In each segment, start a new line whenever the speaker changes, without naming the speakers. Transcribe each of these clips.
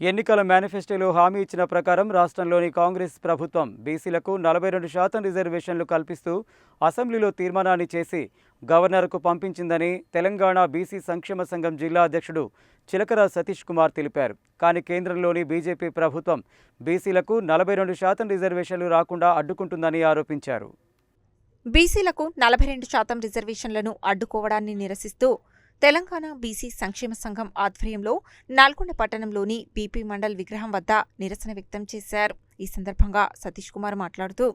ఎన్నికల మేనిఫెస్టోలో హామీ ఇచ్చిన ప్రకారం రాష్ట్రంలోని కాంగ్రెస్ ప్రభుత్వం బీసీలకు నలభై రెండు శాతం రిజర్వేషన్లు కల్పిస్తూ అసెంబ్లీలో తీర్మానాన్ని చేసి గవర్నర్కు పంపించిందని తెలంగాణ బీసీ సంక్షేమ సంఘం జిల్లా అధ్యక్షుడు చిలకర సతీష్ కుమార్ తెలిపారు. కానీ కేంద్రంలోని బీజేపీ ప్రభుత్వం బీసీలకు నలభై రెండు శాతం రిజర్వేషన్లు రాకుండా అడ్డుకుంటుందని ఆరోపించారు.
బీసీలకు నలభై రెండు శాతం రిజర్వేషన్లను అడ్డుకోవడాన్ని నిరసిస్తూ తెలంగాణ బీసీ సంక్షేమ సంఘం ఆధ్వర్యంలో నల్గొండ పట్టణంలోని బీపీ మండల్ విగ్రహం వద్ద నిరసన వ్యక్తం చేశారు. ఈ సందర్భంగా సతీష్ కుమార్ మాట్లాడుతూ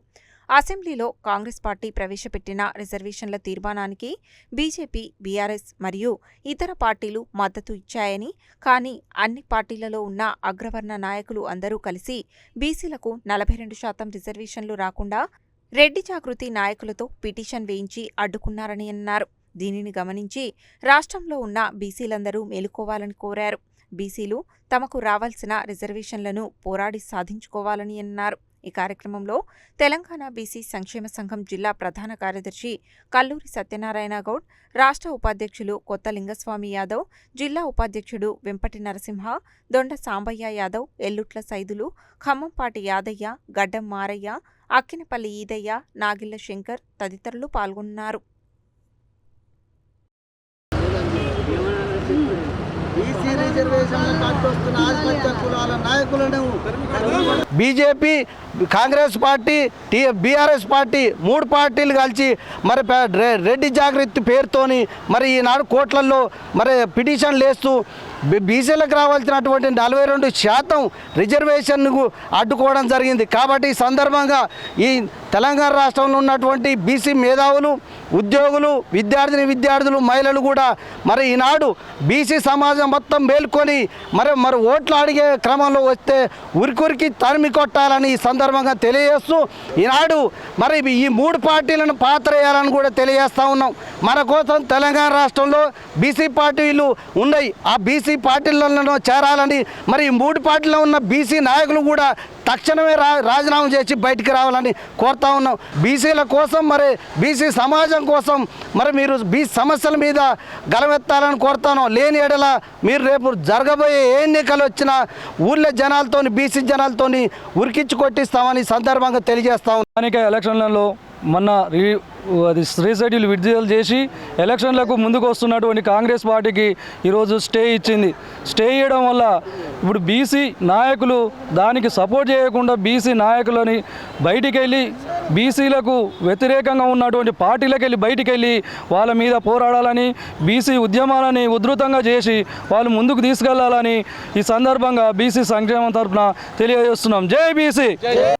అసెంబ్లీలో కాంగ్రెస్ పార్టీ ప్రవేశపెట్టిన రిజర్వేషన్ల తీర్మానానికి బీజేపీ బీఆర్ఎస్ మరియు ఇతర పార్టీలు మద్దతు ఇచ్చాయని కానీ అన్ని పార్టీలలో ఉన్న అగ్రవర్ణ నాయకులు అందరూ కలిసి బీసీలకు నలభై రెండు శాతం రిజర్వేషన్లు రాకుండా రెడ్డి జాగృతి నాయకులతో పిటిషన్ వేయించి అడ్డుకున్నారని అన్నారు. దీనిని గమనించి రాష్ట్రంలో ఉన్న బీసీలందరూ మేలుకోవాలని కోరారు. బీసీలు తమకు రావాల్సిన రిజర్వేషన్లను పోరాడి సాధించుకోవాలని అన్నారు. ఈ కార్యక్రమంలో తెలంగాణ బీసీ సంక్షేమ సంఘం జిల్లా ప్రధాన కార్యదర్శి కల్లూరి సత్యనారాయణ గౌడ్ రాష్ట్ర ఉపాధ్యక్షులు కొత్త లింగస్వామి యాదవ్ జిల్లా ఉపాధ్యక్షుడు వెంపటి నరసింహ దొండ సాంబయ్య యాదవ్ ఎల్లుట్ల సైదులు ఖమ్మంపాటి యాదయ్య గడ్డం మారయ్య అక్కినపల్లి ఈదయ్య నాగిళ్ళ శంకర్ తదితరులు పాల్గొన్నారు
బీసీ రిజర్వేషన్లు కట్టొస్తున్న ఆధిపత్య కులాల నాయకులను
BJP Congress party T BRS party మూడు పార్టీలు కలిసి మరి రె- రెడ్డి జాగృతి పేరుతోని మరి ఈనాడు కోట్లల్లో మరి పిటిషన్లు వేస్తూ బీసీలకు రావాల్సినటువంటి నలభై రెండు శాతం రిజర్వేషన్కు అడ్డుకోవడం జరిగింది. కాబట్టి ఈ సందర్భంగా ఈ తెలంగాణ రాష్ట్రంలో ఉన్నటువంటి బీసీ మేధావులు ఉద్యోగులు విద్యార్థిని విద్యార్థులు మహిళలు కూడా మరి ఈనాడు బీసీ సమాజం మొత్తం మేల్కొని మరి మరి ఓట్లు అడిగే క్రమంలో వస్తే ఉరికురికి తరిమి కొట్టాలని ఈ సందర్భంగా తెలియజేస్తూ ఈనాడు మరి ఈ మూడు పార్టీలను పాత్ర వేయాలని కూడా తెలియజేస్తూ ఉన్నాం. మన కోసం తెలంగాణ రాష్ట్రంలో బీసీ పార్టీలు ఉన్నాయి. ఆ బీసీ పార్టీలలో చేరాలని మరి ఈ మూడు పార్టీలో ఉన్న బీసీ నాయకులు కూడా తక్షణమే రా రాజీనామా చేసి బయటికి రావాలని కోరుతా ఉన్నాం బీసీల కోసం మరి బీసీ సమాజం కోసం మరి మీరు బీ సమస్యల మీద గలమెత్తాలని కోరుతాను లేని ఎడల మీరు రేపు జరగబోయే ఏ ఎన్నికలు వచ్చినా ఊళ్ళో జనాలతోని బీసీ జనాలతోని ఉరికించి కొట్టిస్తామని సందర్భంగా తెలియజేస్తా ఉన్నాం.
ఎలక్షన్లలో మొన్న రీ అది రీసెడ్యూల్ విడుదల చేసి ఎలక్షన్లకు ముందుకు వస్తున్నటువంటి కాంగ్రెస్ పార్టీకి ఈరోజు స్టే ఇచ్చింది. స్టే ఇవ్వడం వల్ల ఇప్పుడు బీసీ నాయకులు దానికి సపోర్ట్ చేయకుండా బీసీ నాయకులని బయటికి వెళ్ళి బీసీలకు వ్యతిరేకంగా ఉన్నటువంటి పార్టీలకు వెళ్ళి బయటికి వెళ్ళి వాళ్ళ మీద పోరాడాలని బీసీ ఉద్యమాలని ఉధృతంగా చేసి వాళ్ళు ముందుకు తీసుకెళ్ళాలని ఈ సందర్భంగా బీసీ సంక్షేమం తరఫున తెలియజేస్తున్నాం. జై బీసీ!